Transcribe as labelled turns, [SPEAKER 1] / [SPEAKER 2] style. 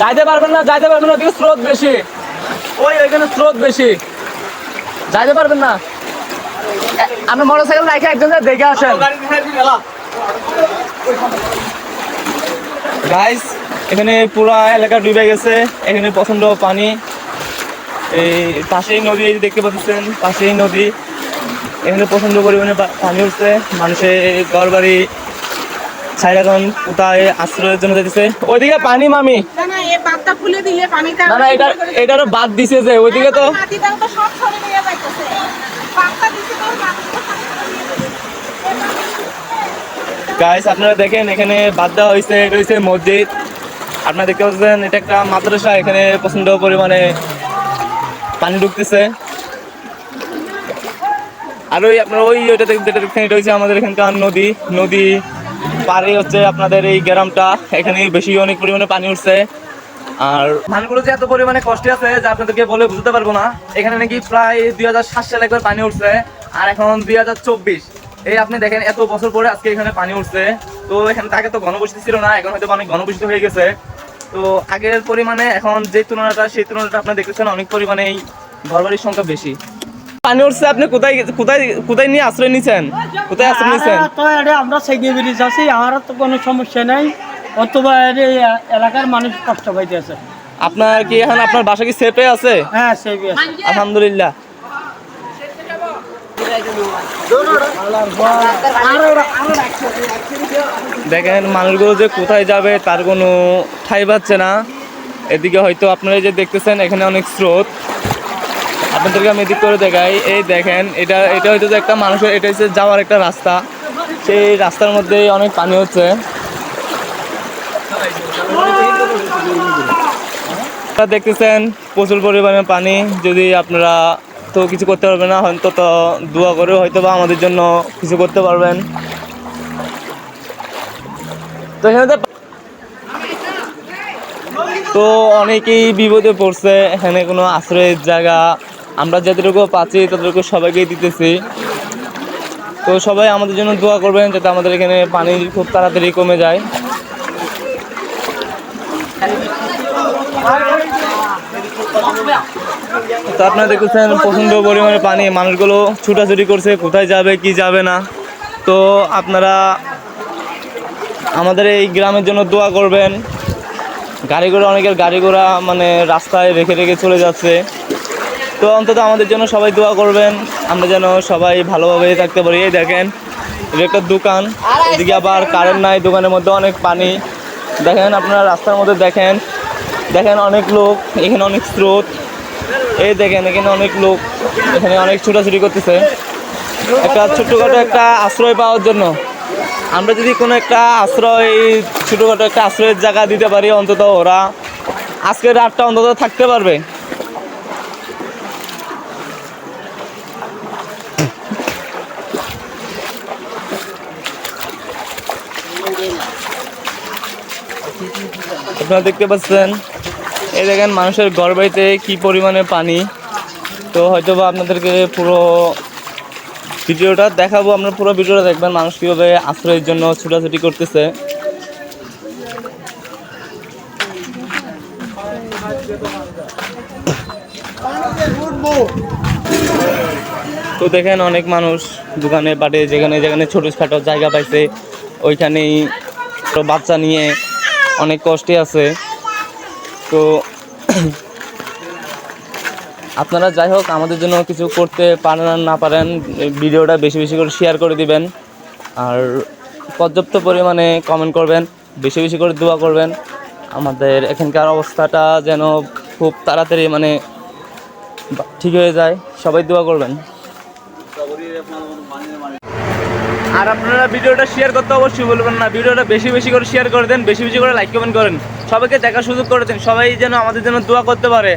[SPEAKER 1] যাইতে পারবেন না, যাইতে পারবেন না স্রোত বেশি। ওই, ওইখানে স্রোত বেশি। যাইতে পারবেন না। আপনি মোটর সাইকেল রাখে একজন দেখে আসেন। গাইস এখানে পুরা এলাকা ডুবে গেছে। এখানে প্রচণ্ড পানি। এই পাশেই নদী দেখতে পাচ্ছেন, পাশেই নদী। এখানে প্রচণ্ড পরিমাণে পানি উঠছে মানুষের ঘর বাড়ি ছাইরা এখন কোথায় আশ্রয়ের জন্য যেতেছে ওইদিকে পানি মামি।
[SPEAKER 2] না না
[SPEAKER 1] এটা এটারও বাদ দিছে যে ওইদিকে তো গাইস আপনারা দেখেন এখানে বাদ দেওয়া হয়েছে এটা হচ্ছে মসজিদ। আপনারা দেখতে পাচ্ছেন এটা একটা মাদ্রাসা এখানে প্রচণ্ড পরিমাণে পানি ঢুকতেছে। আর ওই আপনার ওই ওইটা যেটা দেখছেন এটা হচ্ছে আমাদের এখানকার নদী। নদী পারে হচ্ছে আপনাদের এই গ্রামটা। এখানে বেশি অনেক পরিমাণে পানি উঠছে। আর ধানগুলো যে এত পরিমাণে কষ্টে আছে, যে আপনাদেরকে বলে বুঝতে পারব না। এখানে নাকি প্রায় দুই হাজার সাত সালে একবার পানি উঠছে, আর এখন দুই হাজার চব্বিশ। এই আপনি দেখেন, এত বছর পরে আজকে এখানে পানি উঠছে। তো এখানে আগে তো ঘনবসতি ছিল না, এখন হয়তো অনেক ঘনবসতি হয়ে গেছে। তো আগের পরিমাণে এখন যে তুলনাটা, সেই তুলনাটা আপনি দেখতেছেন, অনেক পরিমাণে এই ঘরবাড়ির সংখ্যা বেশি। পানি উঠছে আপনি কোথায় কোথায় কোথায় নিয়ে আশ্রয় নিছেন? কোথায় আশ্রয় নিছেন?
[SPEAKER 3] তো এটা আমরা সেগে ব্রিজ আছি আমার তো কোনো সমস্যা নাই। অথবা এলাকার মানুষ কষ্ট পাইতেছে।
[SPEAKER 1] আপনার কি এখন আপনার বাসা কি সেফে আছে?
[SPEAKER 3] হ্যাঁ সেগে আছে।
[SPEAKER 1] আলহামদুলিল্লাহ। দেখেন মানুষগুলো যে কোথায় যাবে তার কোনো ঠাই পাচ্ছে না। এদিকে হয়তো আপনারা যে দেখতেছেন এখানে অনেক স্রোত। আপনাদেরকে আমি এদিক করে দেখাই। এই দেখেন, এটা এটা হয়তো যে একটা মানুষের এটা হচ্ছে যাওয়ার একটা রাস্তা। সেই রাস্তার মধ্যে অনেক পানি হচ্ছে। দেখতেছেন, প্রচুর পরিমাণে পানি। যদি আপনারা তো কিছু করতে পারবেন না অন্তত দোয়া করে হয়তো বা আমাদের জন্য কিছু করতে পারবেন। তো এখানে তো তো অনেকেই বিপদে পড়ছে। এখানে কোনো আশ্রয়ের জায়গা আমরা যতটুকু পাচ্ছি, ততটুকু সবাইকেই দিতেছি। তো সবাই আমাদের জন্য দোয়া করবেন যাতে আমাদের এখানে পানি খুব তাড়াতাড়ি কমে যায়। তো আপনারা দেখতেছেন প্রচণ্ড পরিমাণে পানি, মানুষগুলো ছুটাছুটি করছে, কোথায় যাবে, কি যাবে না। তো আপনারা আমাদের এই গ্রামের জন্য দোয়া করবেন। গাড়ি ঘোড়া অনেকের গাড়ি ঘোড়া মানে রাস্তায় রেখে রেখে চলে যাচ্ছে। তো অন্তত আমাদের জন্য সবাই দোয়া করবেন। আমরা যেন সবাই ভালোভাবে থাকতে পারি। এই দেখেন এটা একটা দোকান, এদিকে আবার কারেন্ট নাই, দোকানের মধ্যে অনেক পানি। দেখেন, আপনারা রাস্তার মধ্যে দেখেন দেখেন অনেক লোক, এখানে অনেক স্রোত। এই দেখেন, এখানে অনেক লোক, এখানে অনেক ছোটাছুটি করতেছে। একটা ছোট্টখাটো একটা আশ্রয় পাওয়ার জন্য। আমরা যদি কোনো একটা আশ্রয় ছোটোখাটো একটা আশ্রয়ের জায়গা দিতে পারি, অন্তত ওরা আজকের রাতটা অন্তত থাকতে পারবে। আপনারা দেখতে পাচ্ছেন, এই দেখেন মানুষের ঘর বাড়িতে কী পরিমাণে পানি। তো হয়তো বা আপনাদেরকে পুরো ভিডিওটা দেখাবো আপনারা পুরো ভিডিওটা দেখবেন মানুষ কীভাবে আশ্রয়ের জন্য ছুটাছুটি করতেছে। তো দেখেন অনেক মানুষ দোকানে পাটে যেখানে যেখানে ছোটোখাটো জায়গা পাইছে, ওইখানেই বাচ্চা নিয়ে অনেক কষ্টে আছে। তো আপনারা যাই হোক, আমাদের জন্য কিছু করতে পারেন আর না পারেন, ভিডিওটা বেশি বেশি করে শেয়ার করে দিবেন। আর পর্যাপ্ত পরিমাণে কমেন্ট করবেন, বেশি বেশি করে দোয়া করবেন। আমাদের এখানকার অবস্থাটা যেন খুব তাড়াতাড়ি মানে ঠিক হয়ে যায়। সবাই দোয়া করবেন। আর আপনারা ভিডিওটা শেয়ার করতে অবশ্যই বলবেন না। ভিডিওটা বেশি বেশি করে শেয়ার করে দেন, বেশি বেশি করে লাইক কমেন্ট করেন। সবাইকে দেখার সুযোগ করে দেন। সবাই যেন আমাদের জন্য দোয়া করতে পারে।